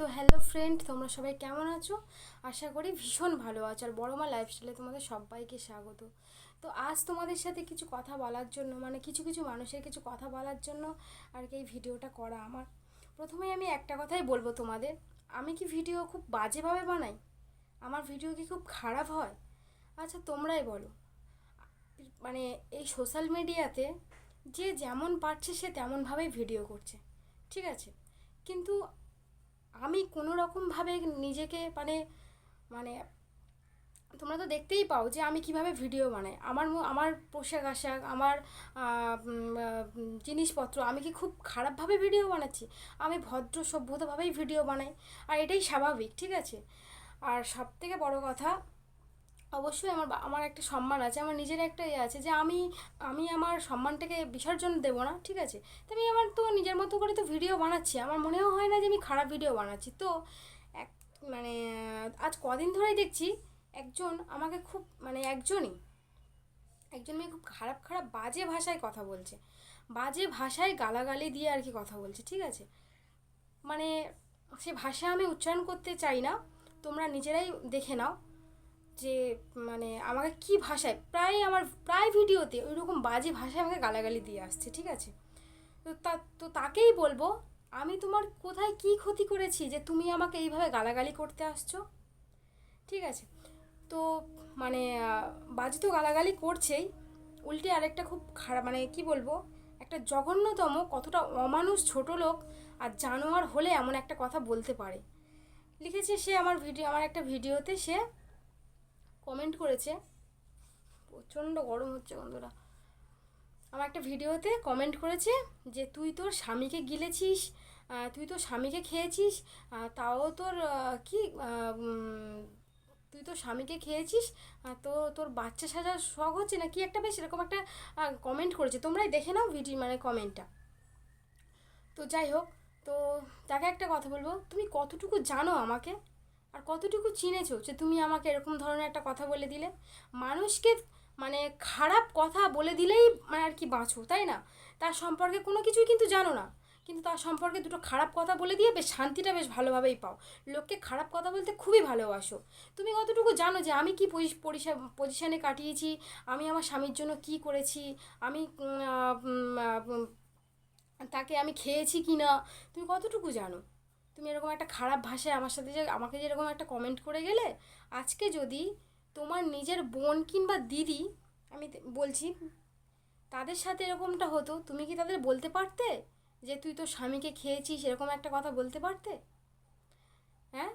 তো hello friend তোমরা সবাই কেমন আছো? আশা করি ভীষণ ভালো আছো। আর বড় মা লাইফস্টাইলে তোমাদের সবাইকে স্বাগত। তো আজ তোমাদের সাথে কিছু কথা বলার জন্য মানে কিছু কিছু মানুষের কিছু কথা বলার জন্য আর কি এই ভিডিওটা করা আমার। প্রথমেই আমি একটা কথাই বলব তোমাদের। আমি কি ভিডিও খুব বাজেভাবে বানাই? আমার ভিডিও কি খুব খারাপ হয়? আচ্ছা তোমরাই বলো। মানে এই সোশ্যাল মিডিয়াতে যে যেমন পারছে সে তেমনভাবেই ভিডিও করছে। ঠিক আছে? কিন্তু আমি কোনো রকমভাবে নিজেকে মানে মানে তোমরা তো দেখতেই পাও যে আমি কীভাবে ভিডিও বানাই। আমার আমার পোশাক আশাক, আমার জিনিসপত্র, আমি কি খুব খারাপভাবে ভিডিও বানাচ্ছি? আমি ভদ্র সভ্যতাভাবেই ভিডিও বানাই। আর এটাই স্বাভাবিক, ঠিক আছে? আর সব থেকে বড় কথা অবশ্যই আমার আমার একটা সম্মান আছে, আমার নিজের একটা ইয়ে আছে যে আমি আমি আমার সম্মানটাকে বিসর্জন দেবো না, ঠিক আছে? তো আমি আমার তো নিজের মতো করে তো ভিডিও বানাচ্ছি, আমার মনেও হয় না যে আমি খারাপ ভিডিও বানাচ্ছি। তো এক মানে আজ কদিন ধরেই দেখছি একজন আমাকে খুব মানে একজনই, একজন মেয়ে খুব খারাপ খারাপ, বাজে ভাষায় কথা বলছে। বাজে ভাষায় গালাগালি দিয়ে আর কি কথা বলছে, ঠিক আছে? মানে সে ভাষা আমি উচ্চারণ করতে চাই না, তোমরা নিজেরাই দেখে নাও। যে মানে আমাকে কি ভাষায়, প্রায় আমার, প্রায় ভিডিওতে ওই রকম বাজে ভাষায় আমাকে গালাগালি দিয়ে আসছে, ঠিক আছে? তো তা, তো তাকেই বলব, আমি তোমার কোথায় কি ক্ষতি করেছি যে তুমি আমাকে এইভাবে গালাগালি করতে আসছো? ঠিক আছে? তো মানে বাজে তো গালাগালি করছেই, উল্টে আরেকটা খুব খারাপ মানে কি বলব, একটা জঘন্যতম, কতটা অমানুষ ছোট লোক আর জানোয়ার হলে এমন একটা কথা বলতে পারে। লিখেছে সে আমার ভিডিও, আমার একটা ভিডিওতে সে কমেন্ট করেছে। প্রচণ্ড গরম হচ্ছে বন্ধুরা। আমার একটা ভিডিওতে কমেন্ট করেছে যে, তুই তোর স্বামীকে গিলেছিস তুই তোর স্বামীকে খেয়েছিস তাও তোর কি তুই তোর স্বামীকে খেয়েছিস তো তোর বাচ্চা সাজার শখ হচ্ছে না কি একটা বেশ এরকম একটা কমেন্ট করেছে। তোমরাই দেখে নাও ভিডিও মানে কমেন্টটা তো যাই হোক, তো তাকে একটা কথা বলব। তুমি কতটুকু জানো আমাকে? আর কতটুকু চিনেছো যে তুমি আমাকে এরকম ধরনের একটা কথা বলে দিলে? মানুষকে মানে খারাপ কথা বলে দিলেই মানে আর কি বাঁচো, তাই না? তার সম্পর্কে কোনো কিছুই কিন্তু জানো না। কিন্তু তার সম্পর্কে দুটো খারাপ কথা বলে দিয়ে বেশ শান্তিটা বেশ ভালোভাবেই পাও। লোককে খারাপ কথা বলতে খুবই ভালোবাসো। তুমি কতটুকু জানো যে আমি কি পজিশনে কাটিয়েছি? আমি আমার স্বামীর জন্য কি করেছি? আমি তাকে আমি খেয়েছি কি না? তুমি কতটুকু জানো? তুমি এরকম একটা খারাপ ভাষায় আমার সাথে যে, আমাকে যে এরকম একটা কমেন্ট করে গেলে, আজকে যদি তোমার নিজের বোন কিংবা দিদি, আমি বলছি, তাদের সাথে এরকমটা হতো, তুমি কি তাদের বলতে পারতে যে, তুই তোর স্বামীকে খেয়েছিস? এরকম একটা কথা বলতে পারতে? হ্যাঁ?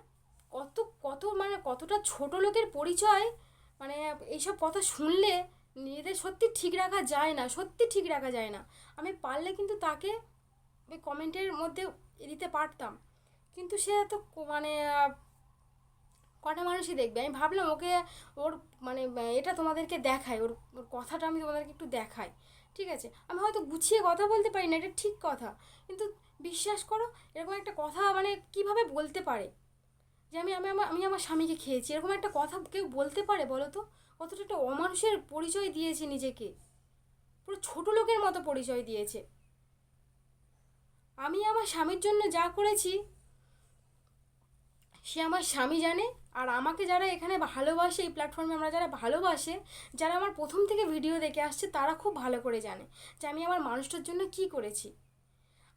কত কত মানে কতটা ছোট লোকের পরিচয় মানে এইসব কথা শুনলে নিজেদের সত্যি ঠিক রাখা যায় না, সত্যি ঠিক রাখা যায় না। আমি পারলে কিন্তু তাকে ওই কমেন্টের মধ্যে দিতে পারতাম। কিন্তু সে তো মানে কটা মানুষই দেখবে? আমি ভাবলাম ওকে ওর মানে এটা তোমাদেরকে দেখাই, ওর ওর কথাটা আমি তোমাদেরকে একটু দেখাই, ঠিক আছে? আমি হয়তো গুছিয়ে কথা বলতে পারি না, এটা ঠিক কথা, কিন্তু বিশ্বাস করো, এরকম একটা কথা মানে কীভাবে বলতে পারে? যে আমি আমি আমার আমি আমার স্বামীকে খেয়েছি, এরকম একটা কথা কেউ বলতে পারে বলো তো? কতটা একটা অমানুষের পরিচয় দিয়েছে নিজেকে, পুরো ছোট লোকের মতো পরিচয় দিয়েছে। আমি আমার স্বামীর জন্য যা করেছি সে আমার স্বামী জানে আর আমাকে যারা এখানে ভালোবাসে, এই প্ল্যাটফর্মে আমরা যারা ভালোবাসে, যারা আমার প্রথম থেকে ভিডিও দেখে আসছে, তারা খুব ভালো করে জানে যে আমি আমার মানুষটার জন্য কি করেছি।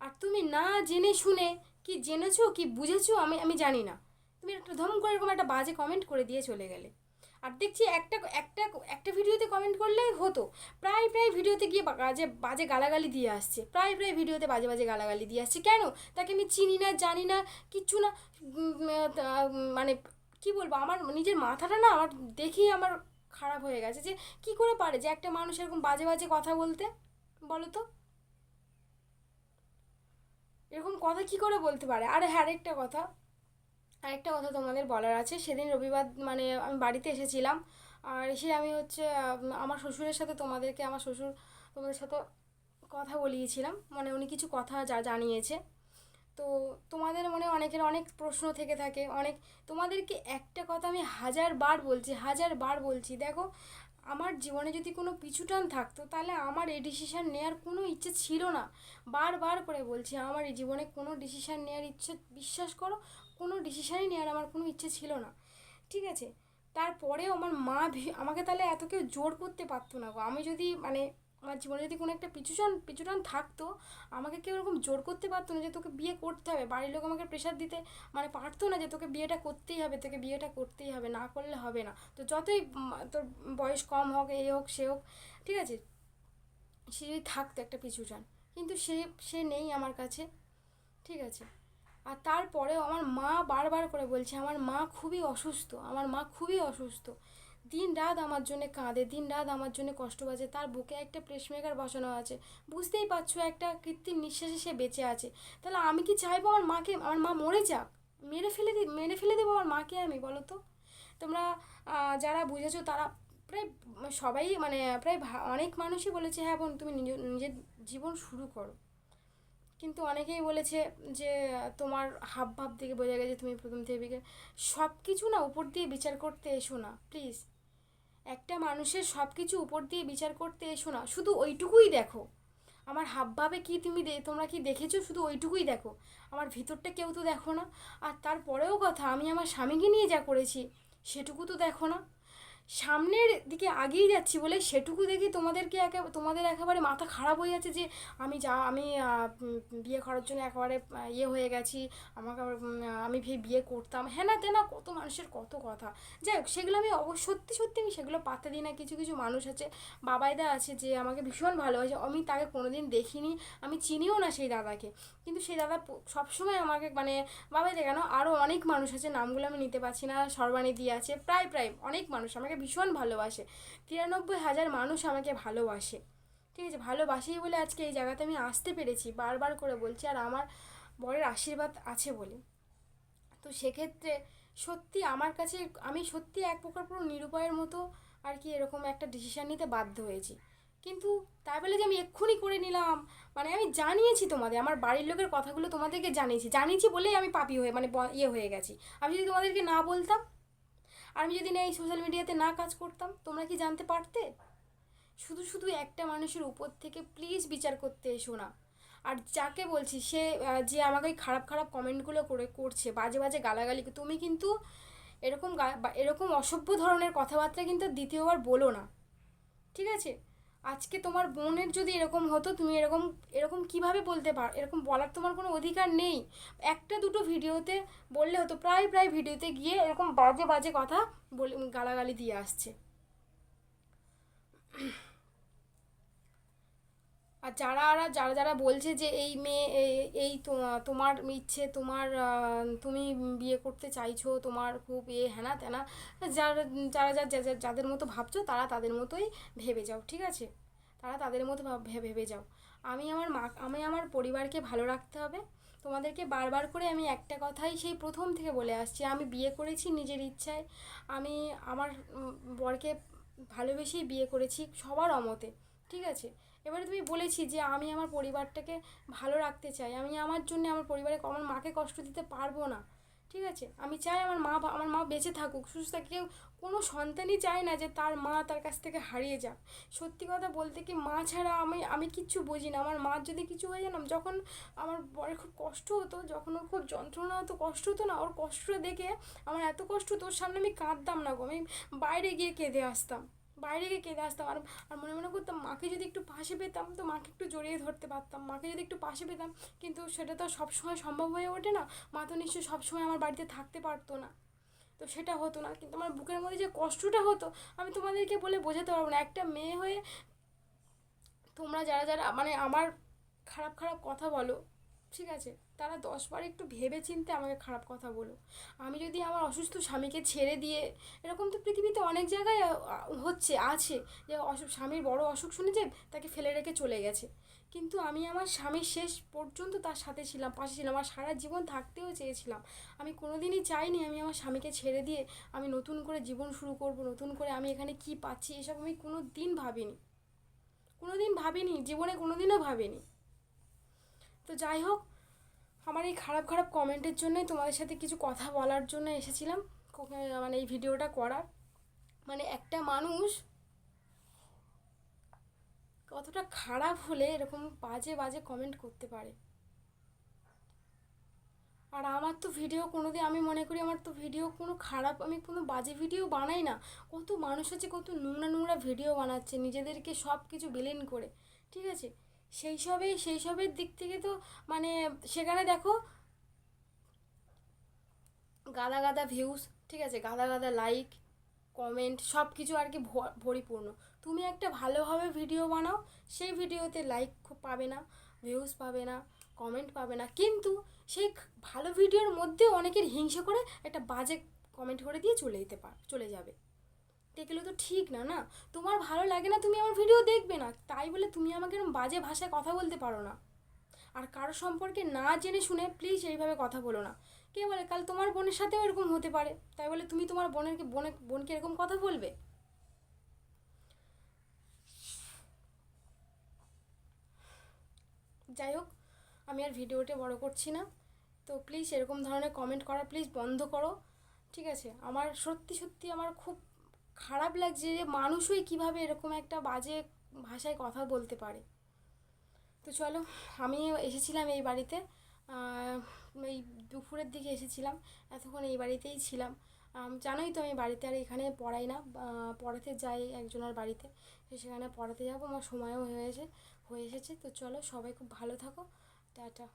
আর তুমি না জেনে শুনে কি জেনেছো, কি বুঝেছ, আমি আমি জানি না। তুমি একটা ধম করে এরকম একটা বাজে কমেন্ট করে দিয়ে চলে গেলে। আর দেখছি একটা একটা একটা ভিডিওতে কমেন্ট করলেই হতো। প্রায় প্রায় ভিডিওতে গিয়ে বাজে বাজে গালাগালি দিয়ে আসছে। প্রায় প্রায় ভিডিওতে বাজে বাজে গালাগালি দিয়ে আসছে। কেন? তাকে আমি চিনি না, জানি না, কিচ্ছু না। মানে কি বলব, আমার নিজের মাথাটা না আমার দেখেই আমার খারাপ হয়ে গেছে যে কি করে পারে যে একটা মানুষ এরকম বাজে বাজে কথা বলতে? বলো তো। এরকম কথা কি করে বলতে পারে? আর হ্যাঁ একটা কথা। আরেকটা কথা তোমাদের বলার আছে, সেদিন রবিবার মানে আমি বাড়িতে এসেছিলাম, আর এসে আমি হচ্ছে আমার শ্বশুরের সাথে তোমাদেরকে, আমার শ্বশুর তোমাদের সাথে কথা বলিয়েছিলাম মানে উনি কিছু কথা যা জানিয়েছে। তো তোমাদের মনে অনেকের অনেক প্রশ্ন থেকে থাকে, অনেক, তোমাদেরকে একটা কথা আমি হাজার বার বলছি হাজার বার বলছি, দেখো, আমার জীবনে যদি কোনো পিছুটান থাকতো, তাহলে আমার এই ডিসিশান নেওয়ার কোনো ইচ্ছে ছিল না। বারবার করে বলছি, আমার এই জীবনে কোনো ডিসিশান নেওয়ার ইচ্ছে, বিশ্বাস করো কোনো ডিসিশানই নেওয়ার আমার কোনো ইচ্ছে ছিল না। ঠিক আছে? তারপরেও আমার মা আমাকে তাহলে এত কেউ জোর করতে পারতো না গো। আমি যদি মানে আমার জীবনে যদি কোনো একটা পিছুটান পিছুটান থাকতো, আমাকে কেউ এরকম জোর করতে পারতো না যে তোকে বিয়ে করতে হবে। বাড়ির লোক আমাকে প্রেশার দিতে মানে পারতো না যে তোকে বিয়েটা করতেই হবে, তোকে বিয়েটা করতেই হবে, না করলে হবে না। তো যতই তোর বয়স কম হোক, এই হোক, সে হোক, ঠিক আছে? সে যদি থাকতো একটা পিছুটান কিন্তু সে সে নেই আমার কাছে, ঠিক আছে? আর তারপরেও আমার মা বারবার করে বলছে, আমার মা খুবই অসুস্থ, আমার মা খুবই অসুস্থ। দিন রাত আমার জন্য কাঁদে, দিন রাত আমার জন্য কষ্ট বাজে, তার বুকে একটা প্রেসমেকার বসানো আছে। বুঝতেই পারছ, একটা কৃত্রিম নিঃশ্বাসে সে বেঁচে আছে। তাহলে আমি কি চাইব আমার মাকে, আমার মা মরে যাক? মেরে ফেলে দি, মেরে ফেলে দেবো আমার মাকে আমি, বলো তো? তোমরা যারা বুঝেছ তারা প্রায় সবাই মানে প্রায় অনেক মানুষই বলেছে হ্যাঁ বোন, তুমি নিজ- নিজের জীবন শুরু করো। কিন্তু অনেকেই বলেছে যে, তোমার হাব ভাব থেকে বোঝা গেছে তুমি প্রথম থেকে সব কিছু না উপর দিয়ে বিচার করতে এসো না প্লিজ একটা মানুষের সব কিছু উপর দিয়ে বিচার করতে এসো না, শুধু ওইটুকুই দেখো। আমার হাবভাবে কি তুমি তোমরা কি দেখেছ? শুধু ওইটুকুই দেখো। আমার ভিতরটা কেউ তো দেখো না। আর তারপরেও কথা, আমি আমার স্বামীকে নিয়ে যা করেছি, সেটুকু তো দেখো না। সামনের দিকে আগেই যাচ্ছি বলে সেটুকু দেখে তোমাদেরকে একে তোমাদের একেবারে মাথা খারাপ হয়ে যাচ্ছে যে আমি যা, আমি বিয়ে করার জন্য একেবারে ইয়ে হয়ে গেছি, আমাকে আমি বিয়ে করতাম। হ্যাঁ না তেনা কত মানুষের কত কথা। যাই হোক, সেগুলো আমি সত্যি সত্যি আমি সেগুলো পাত্তা দিই না। কিছু কিছু মানুষ আছে, বাবাইদা আছে যে আমাকে ভীষণ ভালোবাসে। আমি তাকে কোনোদিন দেখিনি, আমি চিনিও না সেই দাদাকে। কিন্তু সেই দাদা সবসময় আমাকে মানে বাবাইদা কেন? আরও অনেক মানুষ আছে, নামগুলো আমি নিতে পারছি না সর্বাণী দিয়ে আছে, প্রায় প্রায় অনেক মানুষ আমাকে ভীষণ ভালোবাসে। তিরানব্বই হাজার মানুষ আমাকে ভালোবাসে। ঠিক আছে, ভালোবাসেই বলে আজকে এই জায়গাতে আমি আসতে পেরেছি, বারবার করে বলছি, আর আমার বরের আশীর্বাদ আছে বলে। তো সেক্ষেত্রে সত্যি আমার কাছে, আমি সত্যি এক প্রকার পুরো নিরুপায়ের মতো আর কি এরকম একটা ডিসিশান নিতে বাধ্য হয়েছি। কিন্তু তাই বলে যে আমি এক্ষুনি করে নিলাম মানে আমি জানিয়েছি তোমাদের, আমার বাড়ির লোকের কথাগুলো তোমাদেরকে জানিয়েছি জানিয়েছি বলেই আমি পাপি হয়ে মানে ইয়ে হয়ে গেছি। আমি যদি তোমাদেরকে না বলতাম আমি যদি না এই সোশ্যাল মিডিয়াতে না কাজ করতাম, তোমরা কি জানতে পারতে? শুধু শুধু একটা মানুষের উপর থেকে প্লিজ বিচার করতে এসো না। আর যাকে বলছি, সে যে আমাকে খারাপ খারাপ কমেন্টগুলো করে, করছে, বাজে বাজে গালাগালি, তুমি কিন্তু এরকম এরকম অসভ্য ধরনের কথাবার্তা কিন্তু দ্বিতীয়বার বলো না। ঠিক আছে? আজকে তোমার বোনের যদি এরকম হতো, তুমি এরকম এরকম কীভাবে বলতে পারো, এরকম বলার তোমার কোনো অধিকার নেই। একটা দুটো ভিডিওতে বললে হতো, প্রায় প্রায় ভিডিওতে গিয়ে এরকম বাজে বাজে কথা বলে, গালাগালি দিয়ে আসছে। আর যারা আর, যারা যারা বলছে যে এই মেয়ে এই তোমার ইচ্ছে, তোমার তুমি বিয়ে করতে চাইছো, তোমার খুব এ হ্যানা ত্যানা যারা যারা যা- যাদের মতো ভাবছ তারা তাদের মতোই ভেবে যাও, ঠিক আছে? তারা তাদের মতো ভেবে যাও। আমি আমার মা, আমি আমার পরিবারকে ভালো রাখতে হবে। তোমাদেরকে বারবার করে আমি একটা কথাই সেই প্রথম থেকে বলে আসছি, আমি বিয়ে করেছি নিজের ইচ্ছায়। আমি আমার বরকে ভালোবেসেই বিয়ে করেছি সবার অমতে, ঠিক আছে? এবারে তুমি বলেছি যে আমি আমার পরিবারটাকে ভালো রাখতে চাই। আমি আমার জন্য আমার পরিবারে আমার মাকে কষ্ট দিতে পারব না। ঠিক আছে? আমি চাই আমার মা আমার মা বেঁচে থাকুক, সুস্থ। কেউ কোনো সন্তানই চায় না যে তার মা তার কাছ থেকে হারিয়ে যাক। সত্যি কথা বলতে কি, মা ছাড়া আমি আমি কিচ্ছু বুঝি না। আমার মার যদি কিছু হয়ে যেতাম, যখন আমার বরের খুব কষ্ট হতো, যখন ওর খুব যন্ত্রণা হতো, কষ্ট হতো না, ওর কষ্টটা দেখে আমার এত কষ্ট হতো, ওর সামনে আমি কাঁদতাম না গো। আমি বাইরে গিয়ে কেঁদে আসতাম। বাইরে গিয়ে কেঁদে আসতাম। আর আর মনে মনে করতাম, মাকে যদি একটু পাশে পেতাম, তো মাকে একটু জড়িয়ে ধরতে পারতাম। মাকে যদি একটু পাশে পেতাম, কিন্তু সেটা তো সবসময় সম্ভব হয়ে ওঠে না। মা তো নিশ্চয়ই সবসময় আমার বাড়িতে থাকতে পারতো না। তো সেটা হতো না। কিন্তু আমার বুকের মধ্যে যে কষ্টটা হতো, আমি তোমাদেরকে বলে বোঝাতে পারব না। একটা মেয়ে হয়ে তোমরা যারা যারা মানে আমার খারাপ খারাপ কথা বলো, ঠিক আছে? তারা দশবার একটু ভেবে চিনতে আমাকে খারাপ কথা বলো। আমি যদি আমার অসুস্থ স্বামীকে ছেড়ে দিয়ে, এরকম তো পৃথিবীতে অনেক জায়গায় হচ্ছে, আছে যে অসুখ, স্বামীর বড় অসুখ শুনেছে তাকে ফেলে রেখে চলে গেছে। কিন্তু আমি আমার স্বামীর শেষ পর্যন্ত তার সাথে ছিলাম, পাশে ছিলাম আর সারা জীবন থাকতেও চেয়েছিলাম। আমি কোনোদিনই চাইনি আমি আমার স্বামীকে ছেড়ে দিয়ে আমি নতুন করে জীবন শুরু করব, নতুন করে আমি এখানে কি পাচ্ছি, এসব আমি কোনো দিন ভাবিনি। কোনো দিন ভাবিনি, জীবনে কোনো দিনও ভাবিনি। তো যাই হোক আমার এই খারাপ খারাপ কমেন্টের জন্যই তোমাদের সাথে কিছু কথা বলার জন্য এসেছিলাম। মানে এই ভিডিওটা করার। মানে একটা মানুষ কতটা খারাপ হলে এরকম বাজে বাজে কমেন্ট করতে পারে। আর আমার তো ভিডিও কোনো দিন আমি মনে করি আমার তো ভিডিও কোনো খারাপ, আমি কোনো বাজে ভিডিও বানাই না। কত মানুষ আছে কত নোংরা নোংরা ভিডিও বানাচ্ছে, নিজেদেরকে সব কিছু বিলীন করে। ঠিক আছে? সেই সবেই, সেই সবের দিক থেকে তো মানে সেখানে দেখো গাদা গাদা ভিউজ ঠিক আছে? গাদা গাদা লাইক কমেন্ট সব কিছু আর কি ভ- পরিপূর্ণ তুমি একটা ভালোভাবে ভিডিও বানাও, সেই ভিডিওতে লাইক খুব পাবে না ভিউজ পাবে না কমেন্ট পাবে না। কিন্তু সেই ভালো ভিডিওর মধ্যেও অনেকের হিংসে করে একটা বাজে কমেন্ট করে দিয়ে চলে যেতে পার চলে যাবে। দেখলে তো ঠিক না না? তোমার ভালো লাগে না, তুমি আমার ভিডিও দেখবে না। তাই বলে তুমি আমাকে এরকম বাজে ভাষায় কথা বলতে পারো না। আর কারও সম্পর্কে না জেনে শুনে প্লিজ এইভাবে কথা বলো না। কে বলে, কাল তোমার বোনের সাথেও এরকম হতে পারে। তাই বলে তুমি তোমার বোনেরকে বোনে বোনকে এরকম কথা বলবে? যাই হোক, আমি আর ভিডিওটা বড় করছি না। তো প্লিজ এরকম ধরনের কমেন্ট করা প্লিজ বন্ধ করো। ঠিক আছে? আমার সত্যি সত্যি আমার খুব খারাপ লাগছে যে মানুষই কীভাবে এরকম একটা বাজে ভাষায় কথা বলতে পারে। তো চলো, আমি এসেছিলাম এই বাড়িতে। এই দুপুরের দিকে এসেছিলাম, এতক্ষণ এই বাড়িতেই ছিলাম। জানোই তো আমি বাড়িতে আর এখানে পড়াই না। পড়াতে যাই একজনের বাড়িতে সেখানে পড়াতে যাব, আমার সময়ও হয়েছে হয়ে এসেছে। তো চলো, সবাই খুব ভালো থাকো। টাটা।